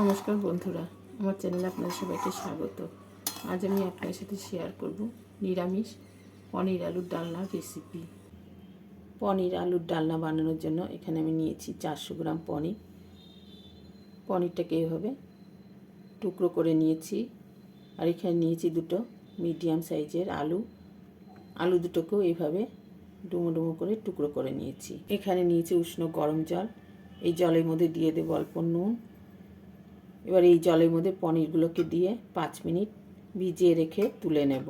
নমস্কার বন্ধুরা, আমার চ্যানেলে আপনাদের সবাইকে স্বাগত। আজ আমি আপনাদের সাথে শেয়ার করব নিরামিষ পনির আলুর ডালনার রেসিপি পনির আলুর ডালনা বানানোর জন্য এখানে আমি নিয়েছি চারশো গ্রাম পনির। পনিরটাকে এইভাবে টুকরো করে নিয়েছি, আর এখানে নিয়েছি দুটো মিডিয়াম সাইজের আলু। আলু দুটোকেও এইভাবে ডুমো ডুমো করে টুকরো করে নিয়েছি। এখানে নিয়েছি উষ্ণ গরম জল। এই জলের মধ্যে দিয়ে দেবো অল্প নুন এবার এই জলের মধ্যে পনিরগুলোকে দিয়ে পাঁচ মিনিট ভিজিয়ে রেখে তুলে নেব।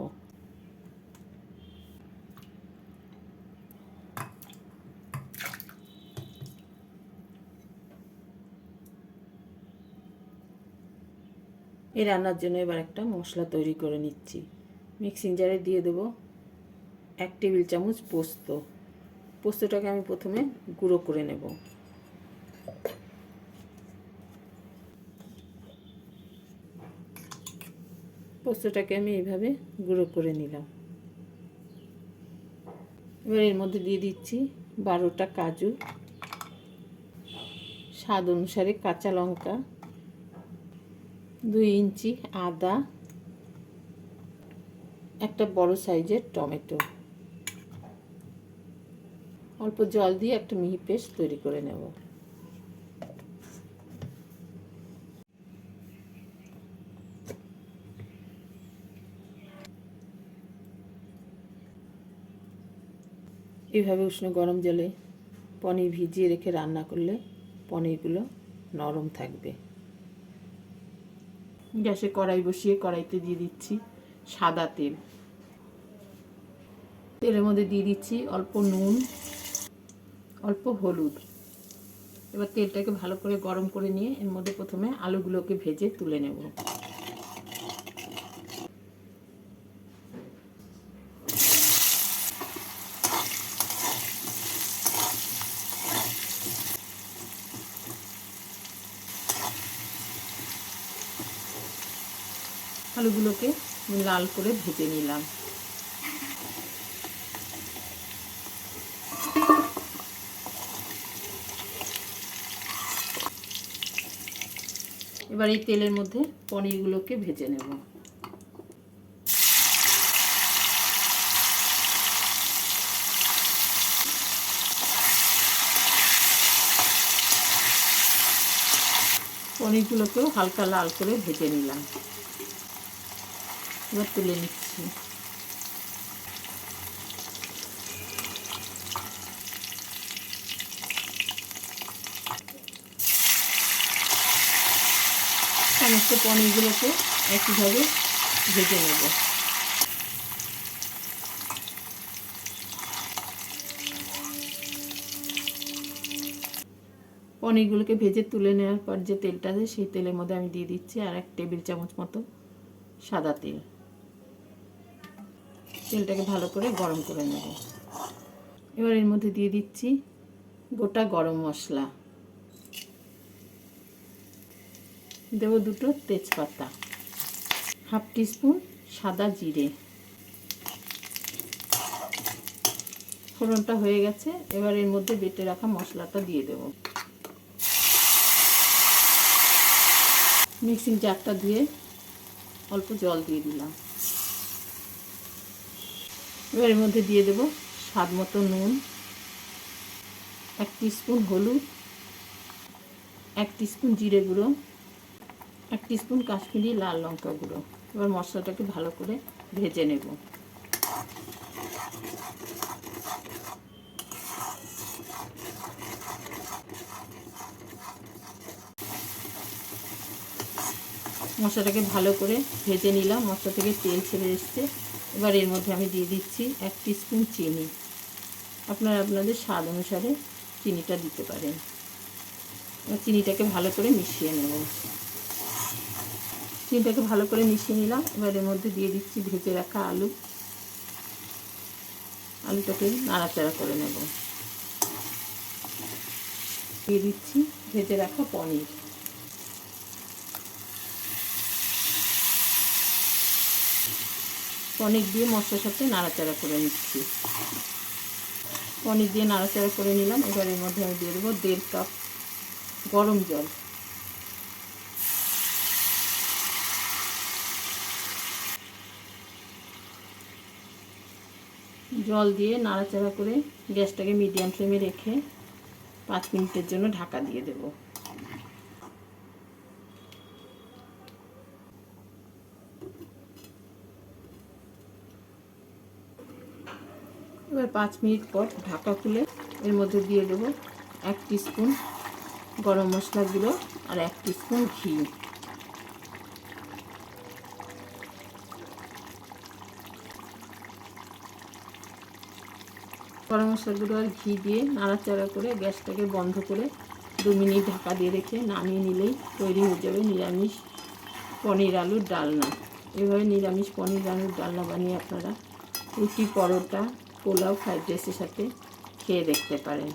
এই রান্নার জন্য এবার একটা মশলা তৈরি করে নিচ্ছি। মিক্সিং জারে দিয়ে দেবো এক টেবিল চামচ পোস্ত। পোস্তটাকে আমি প্রথমে গুঁড়ো করে নেব। পোস্তটাকে আমি এইভাবে গুঁড়ো করে নিলাম। এবার এর মধ্যে দিয়ে দিচ্ছি বারোটা কাজু। স্বাদ অনুসারে কাঁচা লঙ্কা, দুই ইঞ্চি আদা, একটা বড় সাইজের টমেটো। অল্প জল দিয়ে একটা মিহি পেস্ট তৈরি করে নেব। এইভাবে উষ্ণ গরম জলে পনির ভিজিয়ে রেখে রান্না করলে পনিরগুলো নরম থাকবে। গ্যাসে কড়াই বসিয়ে কড়াইতে দিয়ে দিচ্ছি সাদা তেল। তেলের মধ্যে দিয়ে দিচ্ছি অল্প নুন, অল্প হলুদ। এবার তেলটাকে ভালো করে গরম করে নিয়ে এর মধ্যে প্রথমে আলুগুলোকে ভেজে তুলে নেব। আলুগুলোকে লাল করে ভেজে নিলাম। এবার এই তেলের মধ্যে পনিরগুলোকে ভেজে নেব। পনিরগুলোকেও হালকা লাল করে ভেজে নিলাম। এবার তুলে নিচ্ছি। সমস্ত পনিরগুলোকে একইভাবে ভেজে নেব। পনিরগুলোকে ভেজে তুলে নেওয়ার পর যে তেলটা আছে, সেই তেলের মধ্যে আমি দিয়ে দিচ্ছি আর এক টেবিল চামচ মতো সাদা তেল। তেলটাকে ভালো করে গরম করে নেব। এবার এর মধ্যে দিয়ে দিচ্ছি গোটা গরম মশলা। দেবো দুটো তেজপাতা, হাফ টিস্পুন সাদা জিরে। ফোড়নটা হয়ে গেছে, এবার এর মধ্যে বেটে রাখা মশলাটা দিয়ে দেব। মিক্সিং জারটা ধুয়ে অল্প জল দিয়ে দিলাম। এবার এর মধ্যে দিয়ে দেব স্বাদ মতো নুন, এক স্পুন হলুদ, এক স্পুন জিরে গুঁড়ো, এক স্পুন কাশ্মীরি লাল লঙ্কা গুঁড়ো। এবার মশলাটাকে ভালো করে ভেজে নেব। মশলাটাকে ভালো করে ভেজে নিলাম। মশলা থেকে তেল ছেড়ে এসছে। এবার এর মধ্যে আমি দিয়ে দিচ্ছি এক স্পুন চিনি। আপনারা আপনাদের স্বাদ অনুসারে চিনিটা দিতে পারেন। চিনিটাকে ভালো করে মিশিয়ে নেব। চিনিটাকে ভালো করে মিশিয়ে নিলাম। এবার এর মধ্যে দিয়ে দিচ্ছি ভেজে রাখা আলু। আলুটাকে নাড়াচাড়া করে নেব। দিয়ে দিচ্ছি ভেজে রাখা পনির। পনির দিয়ে মশলার সাথে নাড়াচাড়া করে নিচ্ছি। পনির দিয়ে নাড়াচাড়া করে নিলাম। এবার এর মধ্যে আমি দিয়ে দেবো দেড় কাপ গরম জল। জল দিয়ে নাড়াচাড়া করে গ্যাসটাকে মিডিয়াম ফ্লেমে রেখে পাঁচ মিনিটের জন্য ঢাকা দিয়ে দেবো। এবার পাঁচ মিনিট পর ঢাকা খুলে এর মধ্যে দিয়ে দেবো এক স্পুন গরম মশলা গুঁড়ো আর এক স্পুন ঘি। গরম মশলা গুঁড়ো আর ঘি দিয়ে নাড়াচাড়া করে গ্যাসটাকে বন্ধ করে দু মিনিট ঢাকা দিয়ে রেখে নামিয়ে নিলেই তৈরি হয়ে যাবে নিরামিষ পনির আলুর ডালনা। এভাবে নিরামিষ পনির আলুর ডালনা বানিয়ে আপনারা রুটি, পরোটা পোলাও ফ্রাইড রাইসের সাথে খেয়ে দেখতে পারেন।